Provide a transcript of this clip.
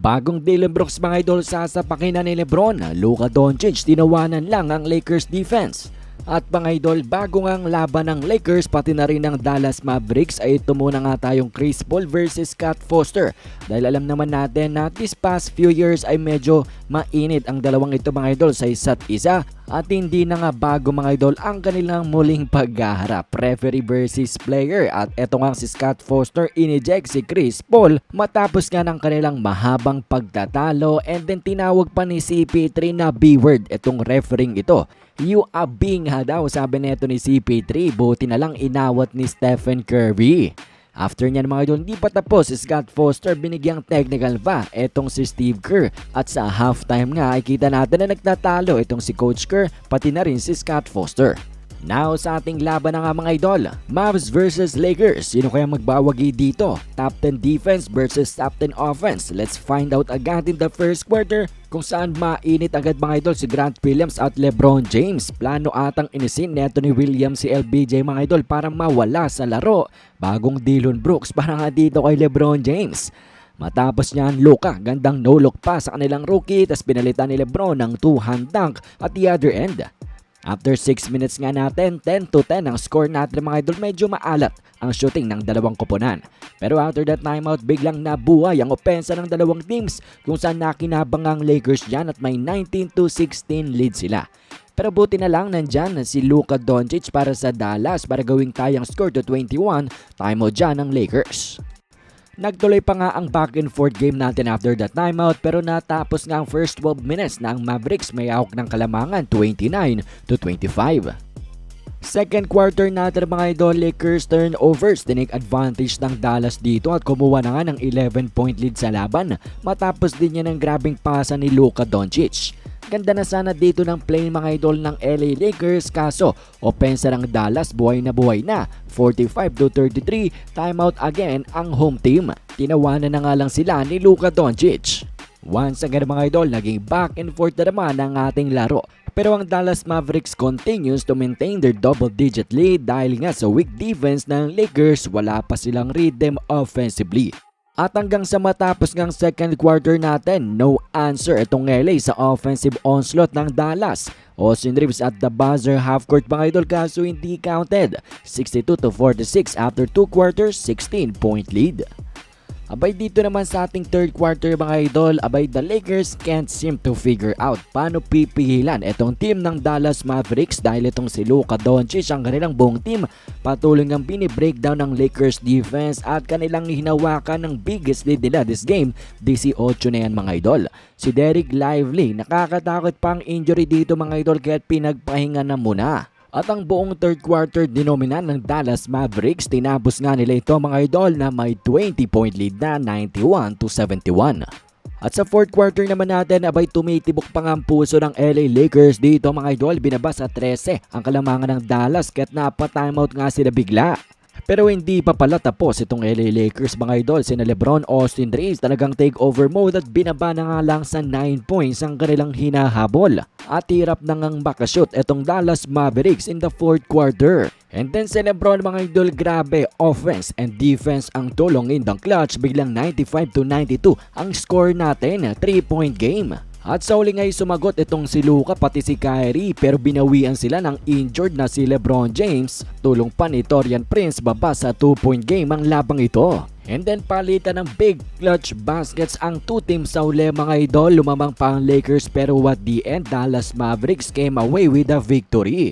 Bagong Dylan Brooks mga idol sasapakin na ni Lebron, Luka Doncic tinawanan lang ang Lakers defense. At mga idol, bago nga ang laban ng Lakers pati na rin ng Dallas Mavericks ay ito muna nga tayong Chris Paul versus Scott Foster. Dahil alam naman natin na this past few years ay medyo mainit ang dalawang ito mga idol sa isa't isa. At hindi na nga bago mga idol ang kanilang muling paghaharap. Referee versus player. At eto nga si Scott Foster ineject si Chris Paul matapos nga ng kanilang mahabang pagtatalo and then tinawag pa ni CP3 na B-word itong refereeing ito. You are being ha daw sabi neto ni CP3 buti na lang inawat ni Stephen Curry. After niyan mga idol, hindi pa tapos si Scott Foster binigyang technical pa etong si Steve Kerr. At sa halftime nga ay kita natin na nagtatalo itong si Coach Kerr pati na rin si Scott Foster. Now sa ating laban na nga mga idol, Mavs versus Lakers. Sino kaya magbawagi dito? Top 10 defense versus top 10 offense. Let's find out agad in the first quarter kung saan mainit agad mga idol si Grant Williams at LeBron James. Plano atang inisin neto ni Williams si LBJ mga idol para mawala sa laro. Bagong Dillon Brooks para nga dito kay LeBron James. Matapos niyan, Luka, gandang no-look pa sa kanilang rookie, tas pinalitan ni Lebron ng two-hand dunk at the other end. After 6 minutes nga natin, 10 to 10 ang score natin mga idol. Medyo maalat ang shooting ng dalawang koponan. Pero after that timeout, biglang nabuhay ang opensa ng dalawang teams kung saan nakinabang ang Lakers dyan at may 19 to 16 lead sila. Pero buti na lang nandyan si Luka Doncic para sa Dallas para gawing tayang score to 21. Timeout dyan ng Lakers. Nagtuloy pa nga ang back and forth game natin after that timeout pero natapos nga ang first 12 minutes na ang Mavericks may hawak ng kalamangan 29 to 25. Second quarter natin mga idol, Lakers turnovers. Tinig advantage ng Dallas dito at kumuha na nga ng 11 point lead sa laban matapos din niya ng grabing pasa ni Luka Doncic. Ganda na sana dito ng play mga idol ng LA Lakers kaso opensa ng Dallas buhay na buhay na 45 to 33 timeout again ang home team. Tinawanan na nga lang sila ni Luka Doncic. Once again mga idol, naging back and forth na naman ang ating laro. Pero ang Dallas Mavericks continues to maintain their double-digit lead dahil nga sa weak defense ng Lakers, wala pa silang rhythm offensively. At hanggang sa matapos ngang second quarter natin, no answer itong LA sa offensive onslaught ng Dallas. Austin Reeves at the buzzer half court mga idol kaso hindi counted. 62 to 46 after 2 quarters, 16 point lead. Abay dito naman sa ating third quarter mga idol, abay the Lakers can't seem to figure out paano pipigilan itong team ng Dallas Mavericks dahil itong si Luka Doncic ang kanilang buong team patuloy ngang bini-breakdown ng Lakers defense at kanilang hinawakan ng biggest lead nila this game, 18 na yan mga idol. Si Derek Lively, nakakatakot pang injury dito mga idol kaya pinagpahinga na muna. At ang buong third quarter dinominan ng Dallas Mavericks, tinapos nga nila ito mga idol na may 20 point lead na 91 to 71. At sa fourth quarter naman natin, abay tumitibok pa nga ang puso ng LA Lakers dito mga idol. Binabas sa 13 ang kalamangan ng Dallas kaya't napa-timeout nga sila bigla. Pero hindi pa pala tapos itong LA Lakers mga idol. Sina Lebron, Austin Reeves talagang takeover mode at binaba na nga lang sa 9 points ang kanilang hinahabol. At hirap na ngang makashoot itong Dallas Mavericks in the fourth quarter. And then si Lebron mga idol grabe offense and defense ang tulong in the clutch biglang 95 to 92 ang score natin 3 point game. At sa uli ngay sumagot itong si Luka pati si Kyrie pero binawian sila ng injured na si Lebron James. Tulong pa ni Torian Prince baba sa 2 point game ang labang ito. And then palitan ng big clutch baskets ang two teams sa uli mga idol. Lumamang pa ang Lakers pero at the end Dallas Mavericks came away with a victory.